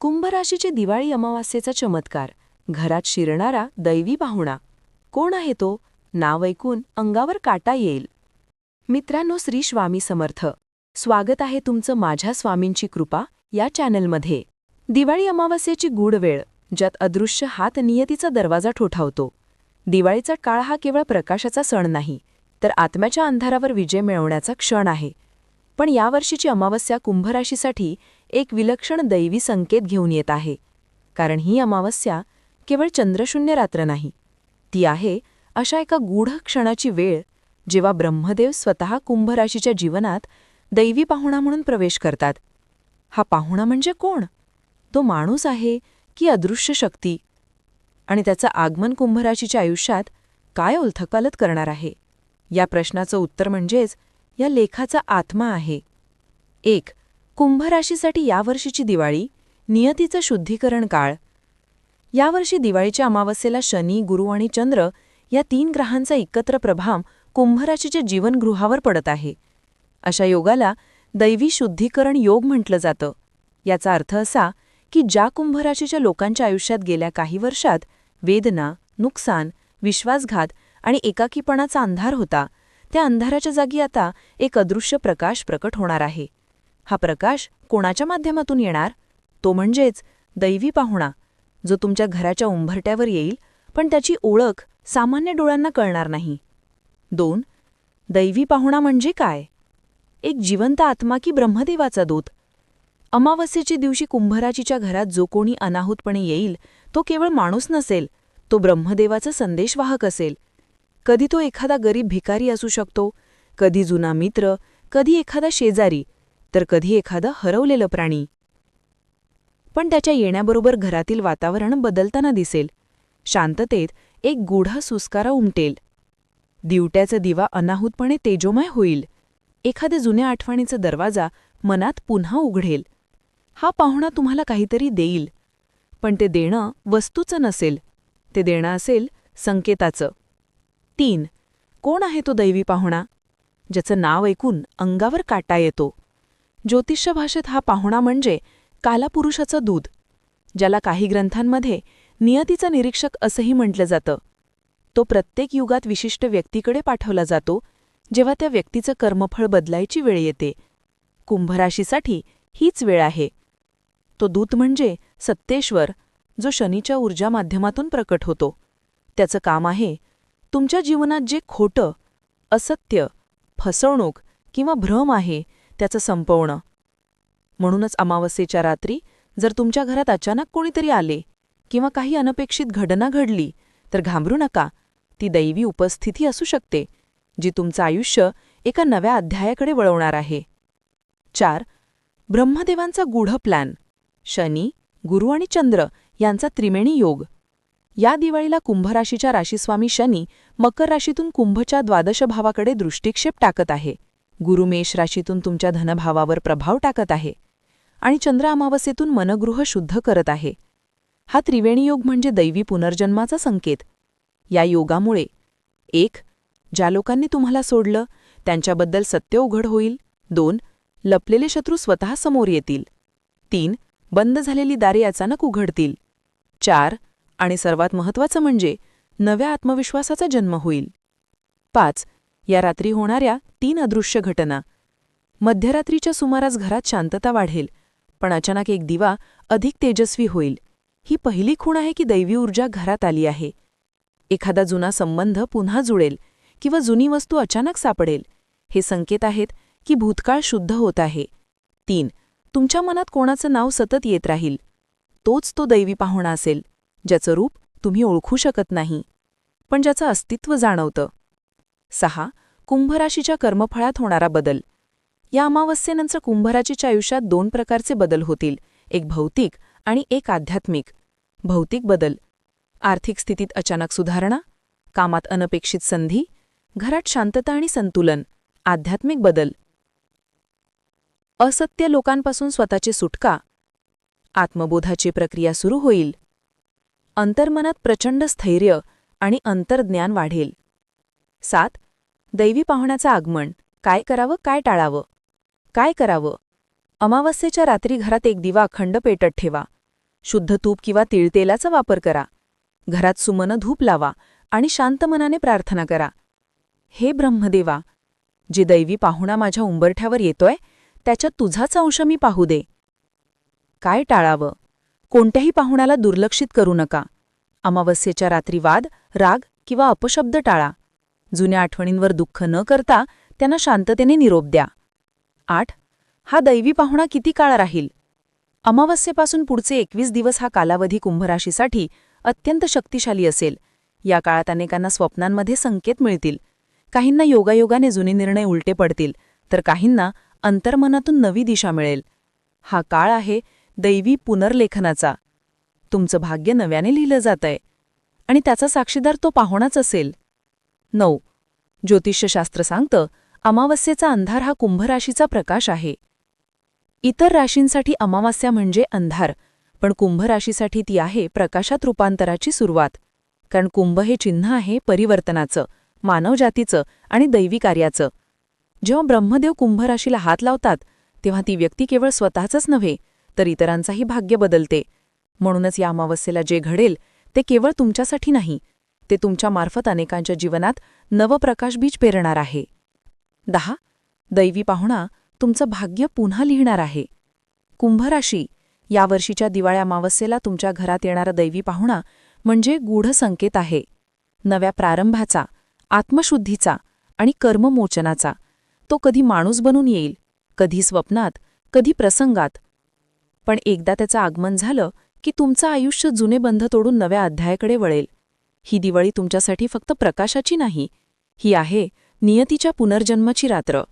कुंभराशीची दिवाळी अमावास्येचा चमत्कार. घरात शिरणारा दैवी पाहुणा. कोण आहे तो? नाव ऐकून अंगावर काटा येईल. मित्रांनो श्री स्वामी समर्थ. स्वागत आहे तुमचं माझ्या स्वामींची कृपा या चॅनलमध्ये. दिवाळी अमावास्येची गूढ वेळ ज्यात अदृश्य हात नियतीचा दरवाजा ठोठावतो. दिवाळीचा काळ हा केवळ प्रकाशाचा सण नाही तर आत्म्याच्या अंधारावर विजय मिळवण्याचा क्षण आहे. पण यावर्षीची अमावस्या कुंभराशीसाठी एक विलक्षण दैवी संकेत घेऊन येत आहे. कारण ही अमावस्या केवळ चंद्रशून्य रात्र नाही ती आहे अशा एका गूढ क्षणाची वेळ जेव्हा ब्रह्मदेव स्वतः कुंभराशीच्या जीवनात दैवी पाहुणा म्हणून प्रवेश करतात. हा पाहुणा म्हणजे कोण? तो माणूस आहे की अदृश्य शक्ती? आणि त्याचं आगमन कुंभराशीच्या आयुष्यात काय उलथकालत करणार आहे? या प्रश्नाचं उत्तर म्हणजेच या लेखाचा आत्मा आहे. एक कुंभराशीसाठी यावर्षीची दिवाळी नियतीचं शुद्धीकरण काळ. यावर्षी दिवाळीच्या अमावस्येला शनी गुरु आणि चंद्र या तीन ग्रहांचा एकत्र प्रभाव कुंभराशीच्या जीवनगृहावर पडत आहे. अशा योगाला दैवी शुद्धीकरण योग म्हटलं जातं. याचा अर्थ असा की ज्या कुंभराशीच्या लोकांच्या आयुष्यात गेल्या काही वर्षात वेदना नुकसान विश्वासघात आणि एकाकीपणाचा अंधार होता त्या अंधाराच्या जागी आता एक अदृश्य प्रकाश प्रकट होणार आहे. हा प्रकाश कोणाच्या माध्यमातून येणार? तो म्हणजेच दैवी पाहुणा जो तुमच्या घराच्या उंभरट्यावर येईल पण त्याची ओळख सामान्य डोळ्यांना कळणार नाही. दोन दैवी पाहुणा म्हणजे काय? एक जिवंत आत्मा की ब्रह्मदेवाचा दूत? अमावस्येच्या दिवशी कुंभराजीच्या घरात जो कोणी अनाहूतपणे येईल तो केवळ माणूस नसेल तो ब्रह्मदेवाचा संदेशवाहक असेल. कधी तो एखादा गरीब भिकारी असू शकतो कधी जुना मित्र कधी एखादा शेजारी तर कधी एखादं हरवलेलं प्राणी. पण त्याच्या येण्याबरोबर घरातील वातावरण बदलताना दिसेल. शांततेत एक गूढा सुस्कारा उमटेल. दिवट्याचा दिवा अनाहूतपणे तेजोमय होईल. एखाद्या जुन्या आठवणीचा दरवाजा मनात पुन्हा उघडेल. हा पाहुणा तुम्हाला काहीतरी देईल. पण ते देणं वस्तूचं नसेल. ते देणं असेल संकेताचं. तीन. कोण आहे तो दैवी पाहुणा? ज्याचं नाव ऐकून अंगावर काटा येतो. ज्योतिष्य भाषेत हा पाहुणा म्हणजे कालापुरुषाचं दूध ज्याला काही ग्रंथांमध्ये नियतीचा निरीक्षक असंही म्हटलं जातं. तो प्रत्येक युगात विशिष्ट व्यक्तीकडे पाठवला जातो जेव्हा त्या व्यक्तीचं कर्मफळ बदलायची वेळ येते. कुंभराशीसाठी हीच वेळ आहे. तो दूत म्हणजे सत्तेश्वर जो शनीच्या ऊर्जा माध्यमातून प्रकट होतो. त्याचं काम आहे तुमच्या जीवनात जे खोटं असत्य फसवणूक किंवा भ्रम आहे त्याचं संपवणं. म्हणूनच अमावस्येच्या रात्री जर तुमच्या घरात अचानक कोणीतरी आले किंवा काही अनपेक्षित घटना घडली तर घाबरू नका. ती दैवी उपस्थिती असू शकते जी तुमचं आयुष्य एका नव्या अध्यायाकडे वळवणार आहे. चार. ब्रह्मदेवांचा गूढ प्लॅन. शनी गुरु आणि चंद्र यांचा त्रिमेणी योग. या दिवाळीला कुंभराशीच्या राशीस्वामी शनी मकर राशीतून कुंभच्या द्वादश भावाकडे दृष्टिक्षेप टाकत आहे. गुरुमेष राशीतून तुमच्या धनभावावर प्रभाव टाकत आहे आणि चंद्र अमावस्येतून मनगृह शुद्ध करत आहे. हा त्रिवेणी योग म्हणजे दैवी पुनर्जन्माचा संकेत. या योगामुळे एक ज्या लोकांनी तुम्हाला सोडलं त्यांच्याबद्दल सत्य उघड होईल. दोन लपलेले शत्रू स्वतः समोर येतील. तीन बंद झालेली दारे अचानक उघडतील. चार आणि सर्वात महत्त्वाचं म्हणजे नव्या आत्मविश्वासाचा जन्म होईल. पाच या रात्री होणाऱ्या तीन अदृश्य घटना. मध्यरात्रीच्या सुमारास घरात शांतता वाढेल पण अचानक एक दिवा अधिक तेजस्वी होईल. ही पहिली खूण आहे की दैवी ऊर्जा घरात आली आहे. एखादा जुना संबंध पुन्हा जुळेल किंवा जुनी वस्तू अचानक सापडेल. हे संकेत आहेत की भूतकाळ शुद्ध होत आहे. तीन तुमच्या मनात कोणाचं नाव सतत येत राहील. तोच तो दैवी पाहुणा असेल. ज्याचं रूप तुम्ही ओळखू शकत नाही. पण ज्याचं अस्तित्व जाणवतं. सहा. कुंभराशीच्या कर्मफळात होणारा बदल. या अमावस्येनंतर कुंभराशीच्या आयुष्यात दोन प्रकारचे बदल होतील. एक भौतिक आणि एक आध्यात्मिक. भौतिक बदल. आर्थिक स्थितीत अचानक सुधारणा कामात अनपेक्षित संधी घरात शांतता आणि संतुलन. आध्यात्मिक बदल. असत्य लोकांपासून स्वतःची सुटका. आत्मबोधाची प्रक्रिया सुरू होईल. अंतर्मनात प्रचंड स्थैर्य आणि अंतर्ज्ञान वाढेल. सात दैवी पाहुण्याचं आगमन. काय करावं काय टाळावं? काय करावं? अमावस्येच्या रात्री घरात एक दिवा अखंड पेटत ठेवा. शुद्ध तूप किंवा तिळतेलाचा वापर करा. घरात सुमन धूप लावा आणि शांत मनाने प्रार्थना करा. हे ब्रह्मदेवा जे दैवी पाहुणा माझ्या उंबरठ्यावर येतोय त्याच्यात तुझाच अंश मी पाहू दे. काय टाळावं? कोणत्याही पाहुण्याला दुर्लक्षित करू नका. अमावस्येच्या रात्री वाद राग किंवा अपशब्द टाळा. जुन्या आठवणींवर दुःख न करता त्यांना शांततेने निरोप द्या. आठ. हा दैवी पाहुणा किती काळ राहील? अमावस्येपासून पुढचे एकवीस दिवस हा कालावधी कुंभराशीसाठी अत्यंत शक्तिशाली असेल. या काळात अनेकांना स्वप्नांमध्ये संकेत मिळतील. काहींना योगायोगाने जुने निर्णय उलटे पडतील तर काहींना अंतर्मनातून नवी दिशा मिळेल. हा काळ आहे दैवी पुनर्लेखनाचा. तुमचं भाग्य नव्याने लिहिलं जातंय. आणि त्याचा साक्षीदार तो पाहुणाच असेल. नऊ. ज्योतिषशास्त्र सांगतं अमावस्येचा अंधार हा कुंभराशीचा प्रकाश आहे. इतर राशींसाठी अमावास्या म्हणजे अंधार पण कुंभराशीसाठी ती आहे प्रकाशात रूपांतराची सुरुवात. कारण कुंभ हे चिन्ह आहे परिवर्तनाचं मानवजातीचं आणि दैवी कार्याचं. जेव्हा ब्रह्मदेव कुंभराशीला हात लावतात तेव्हा ती व्यक्ती केवळ स्वतःचंच नव्हे तर इतरांचाही भाग्य बदलते. म्हणूनच या अमावस्येला जे घडेल ते केवळ तुमच्यासाठी नाही ते तुमच्या मार्फत अनेकांच्या जीवनात नवप्रकाशबीज पेरणार आहे. दहा. दैवी पाहुणा तुमचं भाग्य पुन्हा लिहिणार आहे. कुंभराशी यावर्षीच्या दिवाळ्या अमावस्येला तुमच्या घरात येणारा दैवी पाहुणा म्हणजे गूढ संकेत आहे. नव्या प्रारंभाचा आत्मशुद्धीचा आणि कर्ममोचनाचा. तो कधी माणूस बनून येईल कधी स्वप्नात कधी प्रसंगात पण एकदा त्याचं आगमन झालं की तुमचं आयुष्य जुने बंध तोडून नव्या अध्यायाकडे वळेल. ही दिवाळी तुमच्यासाठी फक्त प्रकाशाची नाही ही आहे नियतीच्या पुनर्जन्माची रात्र.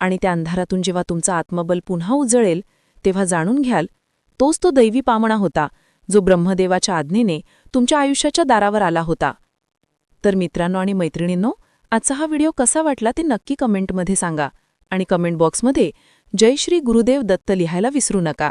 आणि त्या अंधारातून जेव्हा तुमचं आत्मबल पुन्हा उजळेल तेव्हा जाणून घ्याल तोच तो दैवी पामणा होता जो ब्रह्मदेवाच्या आज्ञेने तुमच्या आयुष्याच्या दारावर आला होता. तर मित्रांनो आणि मैत्रिणींनो आजचा हा व्हिडिओ कसा वाटला ते नक्की कमेंटमध्ये सांगा. आणि कमेंट बॉक्समध्ये जय श्री गुरुदेव दत्त लिहायला विसरू नका.